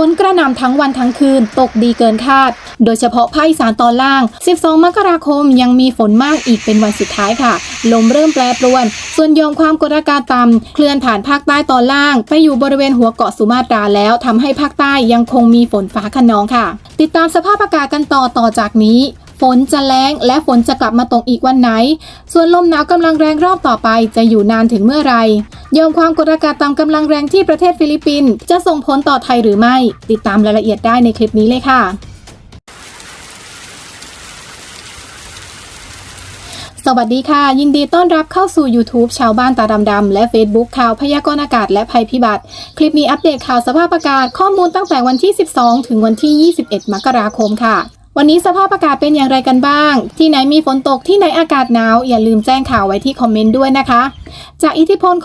ฝนกระหน่ำทั้งวันทั้งคืนตกดีเกินคาด โดยเฉพาะภาคอีสานตอนล่าง 12 มกราคมยังมีฝนมากอีกเป็นวันสุดท้ายค่ะ ลมเริ่มแปรปรวน ส่วนยอมความกดอากาศต่ำเคลื่อนผ่านภาคใต้ตอนล่าง ไปอยู่บริเวณหัวเกาะสุมาตราแล้วทำให้ภาคใต้ยังคงมีฝนฟ้าขนองค่ะ ติดตามสภาพอากาศกันต่อต่อจากนี้ ฝนจะแรงและฝนจะกลับมาตกอีกวันไหน ส่วนลมหนาวกำลังแรงรอบต่อไปจะอยู่นานถึงเมื่อไหรยอมความกดอากาศต่ำกำลังแรงที่ประเทศฟิลิปปินส์จะส่งผลต่อไทยหรือไม่ ติดตามรายละเอียดได้ในคลิปนี้เลยค่ะสวัสดีค่ะ ยินดีต้อนรับเข้าสู่ YouTube ชาวบ้านตาดำๆและ Facebook ข่าวพยากรณ์อากาศและภัยพิบัติ คลิปนี้อัปเดตข่าวสภาพอากาศข้อมูลตั้งแต่วันที่ 12 ถึงวันที่ 21 มกราคมค่ะ วันนี้สภาพอากาศเป็นอย่างไรกันบ้าง ที่ไหนมีฝนตกที่ไหนอากาศหนาว อย่าลืมแจ้งข่าวไว้ที่คอมเมนต์ด้วยนะคะ จากอิทธิพลของ